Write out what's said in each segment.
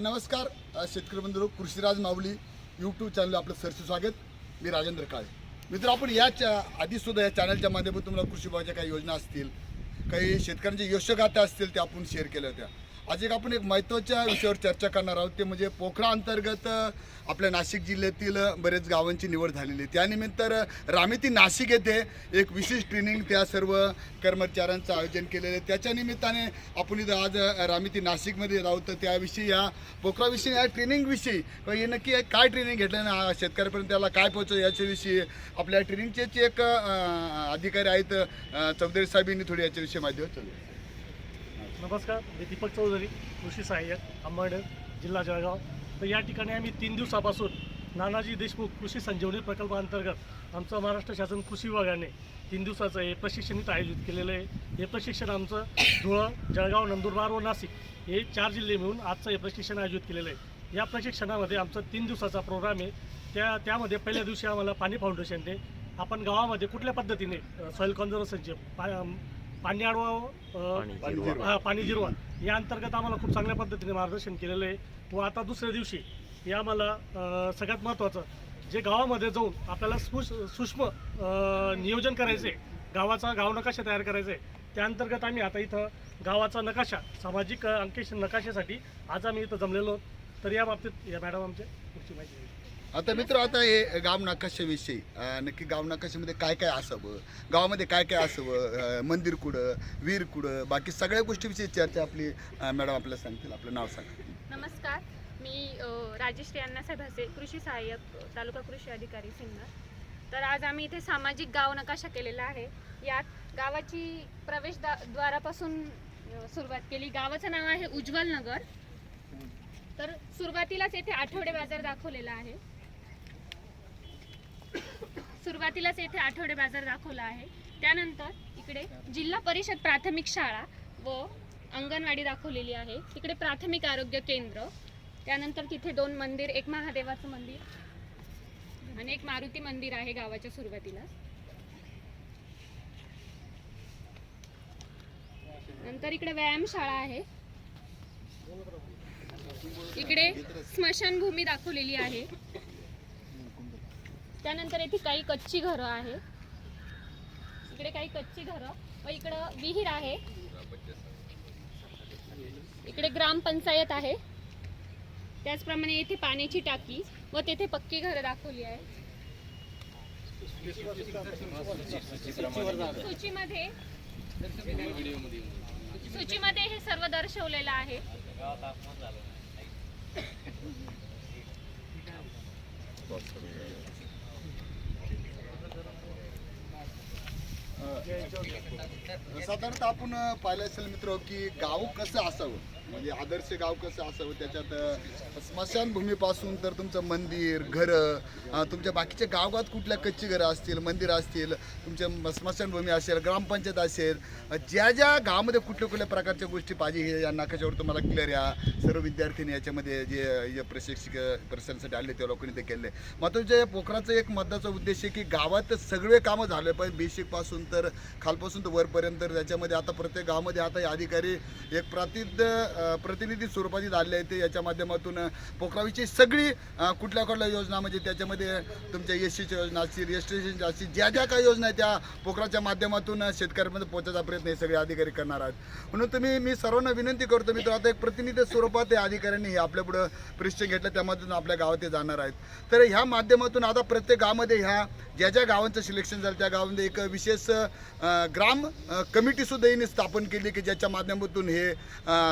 नमस्कार शेतकरी बंधू कृषीराज माऊली यूट्यूब चॅनल आपलं सरसे स्वागत. मी राजेंद्र काळे. मित्र आपण या आधीसुद्धा या चॅनलच्या माध्यमातून तुम्हाला कृषी विभागाच्या काही योजना असतील काही शेतकऱ्यांच्या यशोगाथा असतील त्या आपण शेअर केल्या होत्या. आज एक आपण एक महत्त्वाच्या विषयावर चर्चा करणार आहोत. ते म्हणजे पोखरा अंतर्गत आपल्या नाशिक जिल्ह्यातील बरेच गावांची निवड झालेली आहे. त्यानिमित्त रामेती नाशिक येथे एक विशेष ट्रेनिंग त्या सर्व कर्मचाऱ्यांचं आयोजन केलेलं आहे. त्याच्या निमित्ताने आपण इथं आज रामेती नाशिकमध्ये राहू. तर त्याविषयी या पोखराविषयी या ट्रेनिंगविषयी किंवा हे नक्की काय ट्रेनिंग घेतलं ना शेतकऱ्यापर्यंत त्याला काय पोहोचव याच्याविषयी आपल्या ट्रेनिंगचेच एक अधिकारी आहेत चौधरी साहेबांनी थोडी याच्याविषयी माहिती होतं नमस्कार मी दीपक चौधरी कृषी सहाय्यक अंबरनेर जिल्हा जळगाव. तर या ठिकाणी आम्ही तीन दिवसापासून नानाजी देशमुख कृषी संजीवनी प्रकल्पाअंतर्गत आमचं महाराष्ट्र शासन कृषी विभागाने तीन दिवसाचं हे प्रशिक्षण इथं आयोजित केलेलं आहे. हे प्रशिक्षण आमचं धुळं जळगाव नंदुरबार व नाशिक हे चार जिल्हे मिळून आजचं हे प्रशिक्षण आयोजित केलेलं आहे. या प्रशिक्षणामध्ये आमचा तीन दिवसाचा प्रोग्राम आहे. त्या त्यामध्ये पहिल्या दिवशी आम्हाला पाणी फाउंडेशनने आपण गावामध्ये कुठल्या पद्धतीने सॉईल कॉन्झर्वेशनचे पा जिरवा. हा पाणी जिरवा या अंतर्गत आम्हाला खूप चांगल्या पद्धतीने मार्गदर्शन केलेलं आहे व आता दुसऱ्या दिवशी हे आम्हाला सगळ्यात महत्त्वाचं जे गावामध्ये जाऊन आपल्याला सूक्ष्म नियोजन करायचं आहे गावाचा गाव नकाशा तयार करायचा आहे त्या अंतर्गत आम्ही आता इथं गावाचा नकाशा सामाजिक अ, अंकेशन नकाशासाठी आज आम्ही इथं जमलेलो आहोत तर या बाबतीत या मॅडम आमच्या पुढची माहिती. आता मित्र आता हे गाव नकाशाविषयी नक्की गाव नकाशामध्ये काय काय असावं? गावामध्ये काय काय असावं? मंदिर कुठं? वीर कुठं? बाकी सगळ्या गोष्टीविषयी चर्चा आपली मॅडम आपल्याला सांगतील. आपलं नाव सांगा. नमस्कार. मी राजेश राजेश्री अण्णासाहेब हसे कृषी सहाय्यक तालुका कृषी अधिकारी सिन्नर. तर आज आम्ही इथे सामाजिक गाव नकाशा केलेला आहे. यात गावाची प्रवेश द्वारापासून सुरुवात केली. गावाचं नाव आहे उज्ज्वल नगर. तर सुरुवातीलाच येथे आठवडे बाजार दाखवलेला आहे. सुरुवातीलाच येथे आठवडे बाजार दाखवला आहे. त्यानंतर इकडे जिल्हा परिषद प्राथमिक शाळा व अंगणवाडी दाखवलेली आहे. तिकडे प्राथमिक आरोग्य केंद्र त्यानंतर तिथे दोन मंदिर एक महादेवाचं मंदिर आणि एक मारुती मंदिर आहे गावाच्या सुरुवातीला. नंतर इकडे व्यायामशाळा आहे. इकडे स्मशानभूमी दाखवलेली आहे. त्यानंतर येथे काही कच्ची घरं आहे इकडे काही कच्ची घरं. व इकडं विहीर आहे. इकडे ग्रामपंचायत आहे. त्याचप्रमाणे येथे पाण्याची टाकी व तेथे पक्की घरं दाखवली आहे सूचीमध्ये सूचीमध्ये हे सर्व दर्शवलेलं आहे. Okay. साधारणतः आपण पाहिलं असेल मित्र की गाव कसं असावं? म्हणजे आदर्श गाव कसं असावं? त्याच्यात स्मशानभूमीपासून तर तुमचं मंदिर घरं तुमच्या बाकीच्या गावात कुठल्या कच्ची घरं असतील मंदिरं असतील तुमच्या स्मशानभूमी असेल ग्रामपंचायत असेल ज्या ज्या गावामध्ये कुठल्या कुठल्या प्रकारच्या गोष्टी पाहिजे हे या नकाशावर तुम्हाला क्लिअर या. सर्व विद्यार्थ्यांनी याच्यामध्ये जे प्रशिक्षक प्रशासनासाठी आले त्या लोकांनी ते केले. मग तुमच्या पोखराचं एक महत्त्वाचा उद्देश आहे की गावात सगळे कामं झाले पाहिजे. बेसिकपासून तर खालपासून तर वरपर्यंत तर त्याच्यामध्ये आता प्रत्येक गावामध्ये आता हे अधिकारी एक प्रतिद प्रतिनिधी स्वरूपाची झाले आहेत याच्या माध्यमातून पोखरावीची सगळी कुठल्या कुठल्या योजना म्हणजे त्याच्यामध्ये तुमच्या एस सीच्या योजना असतील एस टी असतील ज्या ज्या काही योजना आहेत त्या पोखराच्या माध्यमातून शेतकऱ्यांमध्ये पोहोचायचा प्रयत्न हे सगळे अधिकारी करणार आहेत. म्हणून तुम्ही मी सर्वांना विनंती करतो मी तर आता एक प्रतिनिधी स्वरूपात या अधिकाऱ्यांनी हे आपल्या पुढं प्रशिक्षण घेतलं त्यामधून आपल्या गावात ते जाणार आहेत. तर ह्या माध्यमातून आता प्रत्येक गावामध्ये ह्या ज्या ज्या गावांचं सिलेक्शन झालं त्या गावामध्ये एक विशेष ग्राम कमिटीसुद्धा यांनी स्थापन केली की ज्याच्या माध्यमातून हे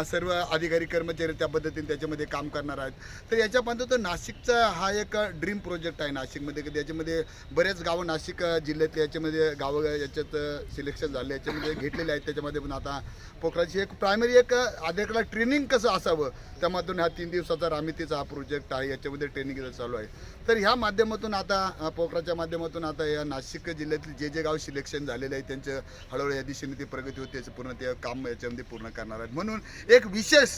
सर्व अधिकारी कर्मचारी त्या पद्धतीने त्याच्यामध्ये काम करणार आहेत. तर याच्या पद्धतीनं नाशिकचा हा एक ड्रीम प्रोजेक्ट आहे नाशिकमध्ये की त्याच्यामध्ये बरेच गावं नाशिक अं, जिल्ह्यातले याच्यामध्ये गावं याच्यात सिलेक्शन झाले याच्यामध्ये घेतलेले आहेत. त्याच्यामध्ये पण आता पोखराची एक प्रायमरी एक अधिकाऱ्याला ट्रेनिंग कसं असावं त्यामधून हा तीन दिवसाचा रामितीचा हा प्रोजेक्ट आहे याच्यामध्ये ट्रेनिंग चालू आहे. तर ह्या माध्यमातून आता पोखराच्या माध्यमातून आता या नाशिक जिल्ह्यातील जे जे गाव सिलेक्शन झालेले आहे त्यांचे हळूहळू या दिशेने ती प्रगती होते त्याचं पूर्ण ते काम याच्यामध्ये पूर्ण करणार आहेत. म्हणून एक विशेष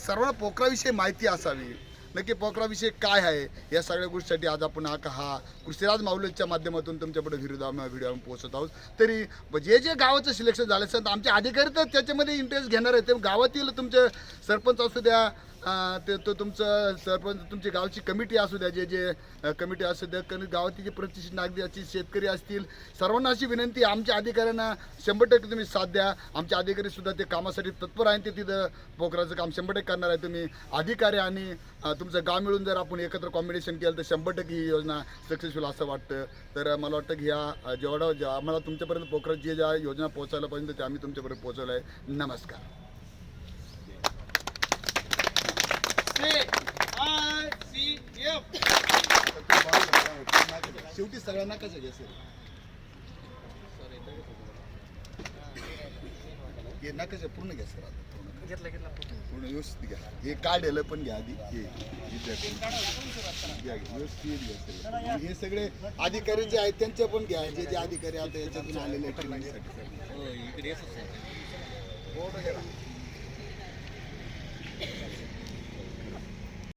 सर्वांना पोखराविषयी माहिती असावी. नक्की पोखराविषयी काय आहे या सगळ्या गोष्टीसाठी आज आपण हा हा कृषीराज माऊलीच्या माध्यमातून तुमच्याकडे व्हिडिओ व्हिडिओ पोहोचत आहोत. तरी जे जे गावाचं सिलेक्शन झालं असेल तर आमचे अधिकारी तर त्याच्यामध्ये इंटरेस्ट घेणार आहेत. ते गावातील तुमचे सरपंच असू द्या ते तो तुमचं सरपंच तुमची गावची कमिटी असू द्या जे जे कमिटी असू द्या कमी गावातील जे प्रतिष्ठित नागरिक असतील शेतकरी असतील सर्वांना अशी विनंती आमच्या अधिकाऱ्यांना शंभर टक्के तुम्ही साथ द्या. आमचे अधिकारी सुद्धा ते कामासाठी तत्पर आहेत ते तिथं पोखराचं काम शंभर टक्के करणार आहे तुम्ही अधिकारी आणि तुमचं गाव मिळून जर आपण एकत्र कॉम्बिनेशन केलं तर शंभर टक्के ही योजना सक्सेसफुल असं वाटतं. तर मला वाटतं की ह्या जेवढा आम्हाला तुमच्यापर्यंत पोखरात जे ज्या योजना पोहोचायला पाहिजे ते आम्ही तुमच्यापर्यंत पोहोचवलं आहे नमस्कार. शेवटी सगळ्यांना कसं घ्या सर हे नकाशा पूर्ण घ्या सर आता. पूर्ण. घेतलं घेतलं. पूर्ण व्यवस्थित घ्या. हे काढलेलं पण घ्या आधी. हे घ्या. व्यवस्थित घ्या हे सगळे अधिकारी जे आहेत त्यांचे पण घ्या. जे जे अधिकारी आता याच्यातून आलेले आहेत ट्रेनिंगसाठी